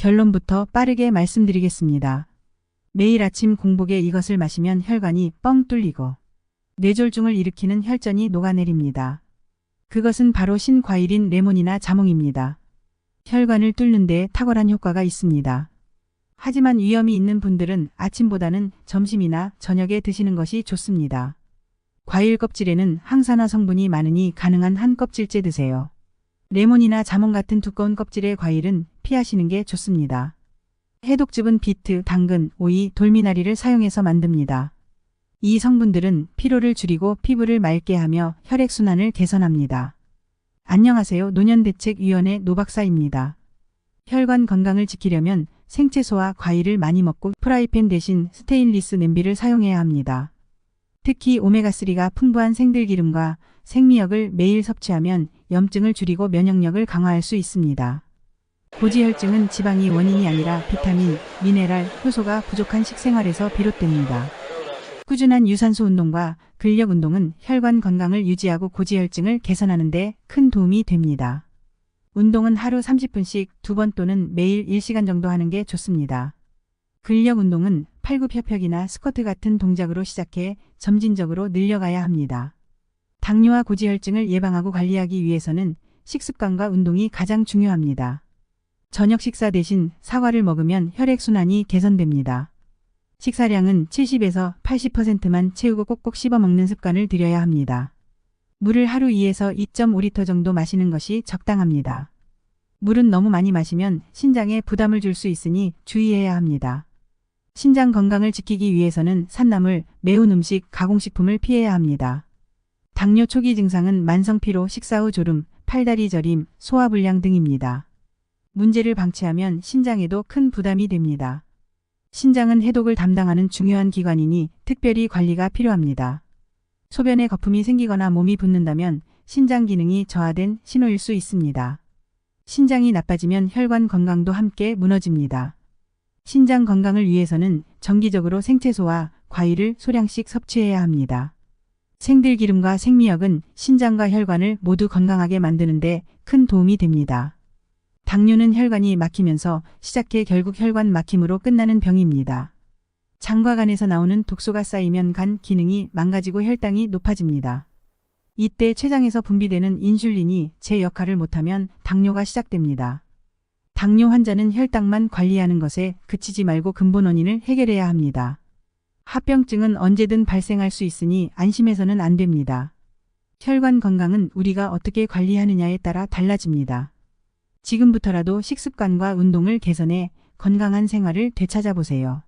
결론부터 빠르게 말씀드리겠습니다. 매일 아침 공복에 이것을 마시면 혈관이 뻥 뚫리고 뇌졸중을 일으키는 혈전이 녹아내립니다. 그것은 바로 신과일인 레몬이나 자몽입니다. 혈관을 뚫는 데 탁월한 효과가 있습니다. 하지만 위험이 있는 분들은 아침보다는 점심이나 저녁에 드시는 것이 좋습니다. 과일 껍질에는 항산화 성분이 많으니 가능한 한 껍질째 드세요. 레몬이나 자몽 같은 두꺼운 껍질의 과일은 피하시는 게 좋습니다. 해독즙은 비트, 당근, 오이, 돌미나리를 사용해서 만듭니다. 이 성분들은 피로를 줄이고 피부를 맑게 하며 혈액순환을 개선합니다. 안녕하세요. 노년대책위원회 노박사입니다. 혈관 건강을 지키려면 생채소와 과일을 많이 먹고 프라이팬 대신 스테인리스 냄비를 사용해야 합니다. 특히 오메가3가 풍부한 생들기름과 생미역을 매일 섭취하면 염증을 줄이고 면역력을 강화할 수 있습니다. 고지혈증은 지방이 원인이 아니라 비타민, 미네랄, 효소가 부족한 식생활에서 비롯됩니다. 꾸준한 유산소 운동과 근력 운동은 혈관 건강을 유지하고 고지혈증을 개선하는 데 큰 도움이 됩니다. 운동은 하루 30분씩 두 번 또는 매일 1시간 정도 하는 게 좋습니다. 근력 운동은 팔굽혀펴기나 스쿼트 같은 동작으로 시작해 점진적으로 늘려가야 합니다. 당뇨와 고지혈증을 예방하고 관리하기 위해서는 식습관과 운동이 가장 중요합니다. 저녁 식사 대신 사과를 먹으면 혈액순환이 개선됩니다. 식사량은 70에서 80%만 채우고 꼭꼭 씹어 먹는 습관을 들여야 합니다. 물을 하루 2에서 2.5리터 정도 마시는 것이 적당합니다. 물은 너무 많이 마시면 신장에 부담을 줄 수 있으니 주의해야 합니다. 신장 건강을 지키기 위해서는 산나물, 매운 음식, 가공식품을 피해야 합니다. 당뇨 초기 증상은 만성피로, 식사 후 졸음, 팔다리 저림, 소화불량 등입니다. 문제를 방치하면 신장에도 큰 부담이 됩니다. 신장은 해독을 담당하는 중요한 기관이니 특별히 관리가 필요합니다. 소변에 거품이 생기거나 몸이 붓는다면 신장 기능이 저하된 신호일 수 있습니다. 신장이 나빠지면 혈관 건강도 함께 무너집니다. 신장 건강을 위해서는 정기적으로 생채소와 과일을 소량씩 섭취해야 합니다. 생들기름과 생미역은 신장과 혈관을 모두 건강하게 만드는데 큰 도움이 됩니다. 당뇨는 혈관이 막히면서 시작해 결국 혈관 막힘으로 끝나는 병입니다. 장과 간에서 나오는 독소가 쌓이면 간 기능이 망가지고 혈당이 높아집니다. 이때 췌장에서 분비되는 인슐린이 제 역할을 못하면 당뇨가 시작됩니다. 당뇨 환자는 혈당만 관리하는 것에 그치지 말고 근본 원인을 해결해야 합니다. 합병증은 언제든 발생할 수 있으니 안심해서는 안 됩니다. 혈관 건강은 우리가 어떻게 관리하느냐에 따라 달라집니다. 지금부터라도 식습관과 운동을 개선해 건강한 생활을 되찾아보세요.